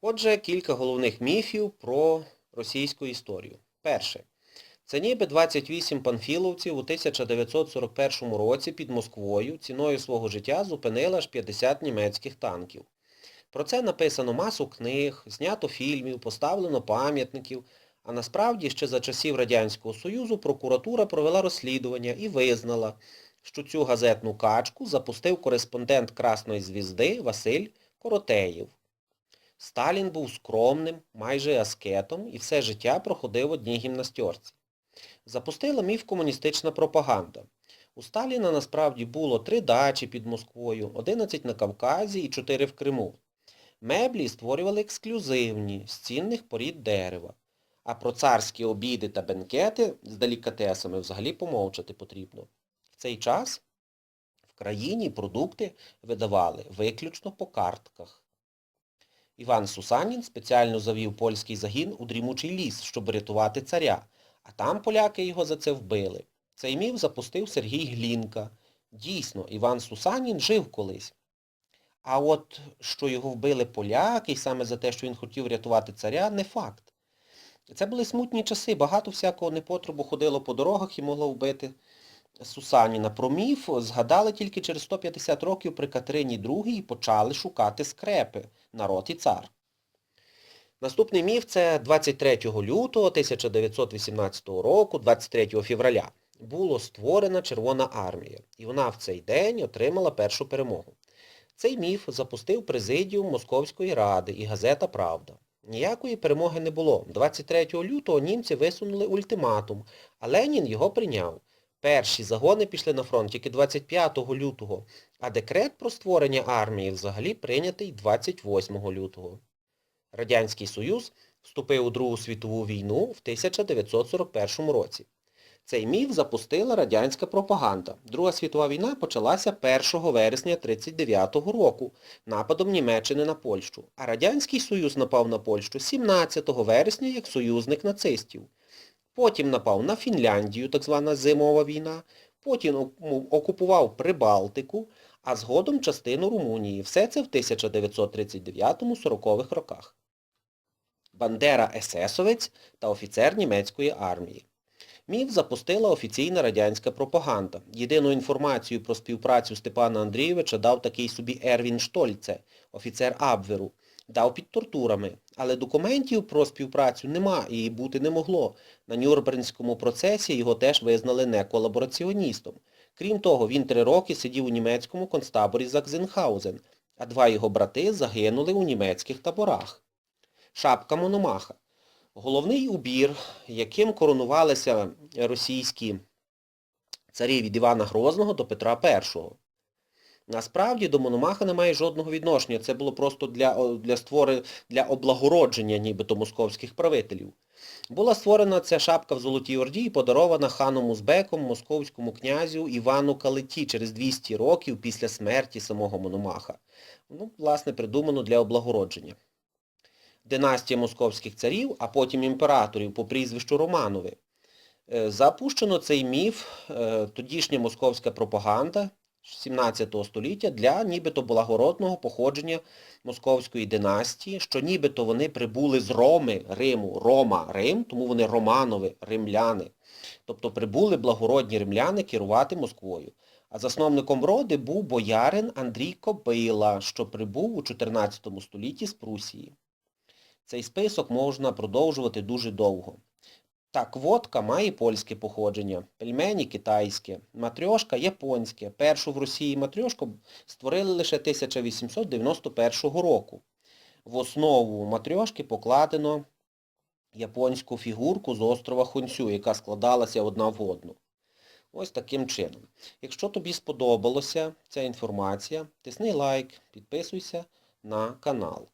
Отже, кілька головних міфів про російську історію. Перше. Це ніби 28 панфіловців у 1941 році під Москвою ціною свого життя зупинили аж 50 німецьких танків. Про це написано масу книг, знято фільмів, поставлено пам'ятників, а насправді ще за часів Радянського Союзу прокуратура провела розслідування і визнала, що цю газетну качку запустив кореспондент Красної звізди Василь Коротеєв. Сталін був скромним, майже аскетом і все життя проходив одній гімнастерці. Запустила міф комуністична пропаганда. У Сталіна насправді було три дачі під Москвою, 11 на Кавказі і 4 в Криму. Меблі створювали ексклюзивні, з цінних порід дерева. А про царські обіди та бенкети з делікатесами взагалі помовчати потрібно. В цей час в країні продукти видавали виключно по картках. Іван Сусанін спеціально завів польський загін у дрімучий ліс, щоб рятувати царя, а там поляки його за це вбили. Цей міф запустив Сергій Глінка. Дійсно, Іван Сусанін жив колись. А от що його вбили поляки, і саме за те, що він хотів рятувати царя, не факт. Це були смутні часи, багато всякого непотребу ходило по дорогах і могло вбити Сусаніна. Про міф згадали тільки через 150 років при Катерині II і почали шукати скрепи народ і цар. Наступний міф це 23 лютого 1918 року, 23 февраля, було створена Червона армія, і вона в цей день отримала першу перемогу. Цей міф запустив президіум Московської ради і газета Правда. Ніякої перемоги не було. 23 лютого німці висунули ультиматум, а Ленін його прийняв. Перші загони пішли на фронт тільки 25 лютого, а декрет про створення армії взагалі прийнятий 28 лютого. Радянський Союз вступив у Другу світову війну в 1941 році. Цей міф запустила радянська пропаганда. Друга світова війна почалася 1 вересня 1939 року нападом Німеччини на Польщу, а Радянський Союз напав на Польщу 17 вересня як союзник нацистів. Потім напав на Фінляндію, так звана зимова війна, потім окупував Прибалтику, а згодом частину Румунії. Все це в 1939-40-х роках. Бандера есесовець та офіцер німецької армії. Міф запустила офіційна радянська пропаганда. Єдину інформацію про співпрацю Степана Андрійовича дав такий собі Ервін Штольце, офіцер Абверу. Дав під тортурами, але документів про співпрацю нема і бути не могло. На Нюрнбернському процесі його теж визнали не колабораціоністом. Крім того, він три роки сидів у німецькому концтаборі Закзенхаузен, а два його брати загинули у німецьких таборах. Шапка Мономаха. Головний убір, яким коронувалися російські царі від Івана Грозного до Петра І. Насправді до Мономаха немає жодного відношення. Це було просто для, для, створи, для облагородження нібито московських правителів. Була створена ця шапка в Золотій Орді і подарована ханом Узбеком московському князю Івану Калиті через 200 років після смерті самого Мономаха. Ну, власне, придумано для облагородження. Династія московських царів, а потім імператорів по прізвищу Романови. Е, Запущено цей міф, е, тодішня московська пропаганда 17 століття для нібито благородного походження московської династії, що нібито вони прибули з Роми, Риму, Рома, Рим, тому вони романови, римляни. Тобто прибули благородні римляни керувати Москвою. А засновником роди був боярин Андрій Кобила, що прибув у 14 столітті з Прусії. Цей список можна продовжувати дуже довго. Так, водка має польське походження, пельмені китайське, матрьошка японське. Першу в Росії матрьошку створили лише 1891 року. В основу матрьошки покладено японську фігурку з острова Хунцю, яка складалася одна в одну. Ось таким чином. Якщо тобі сподобалася ця інформація, тисни лайк, підписуйся на канал.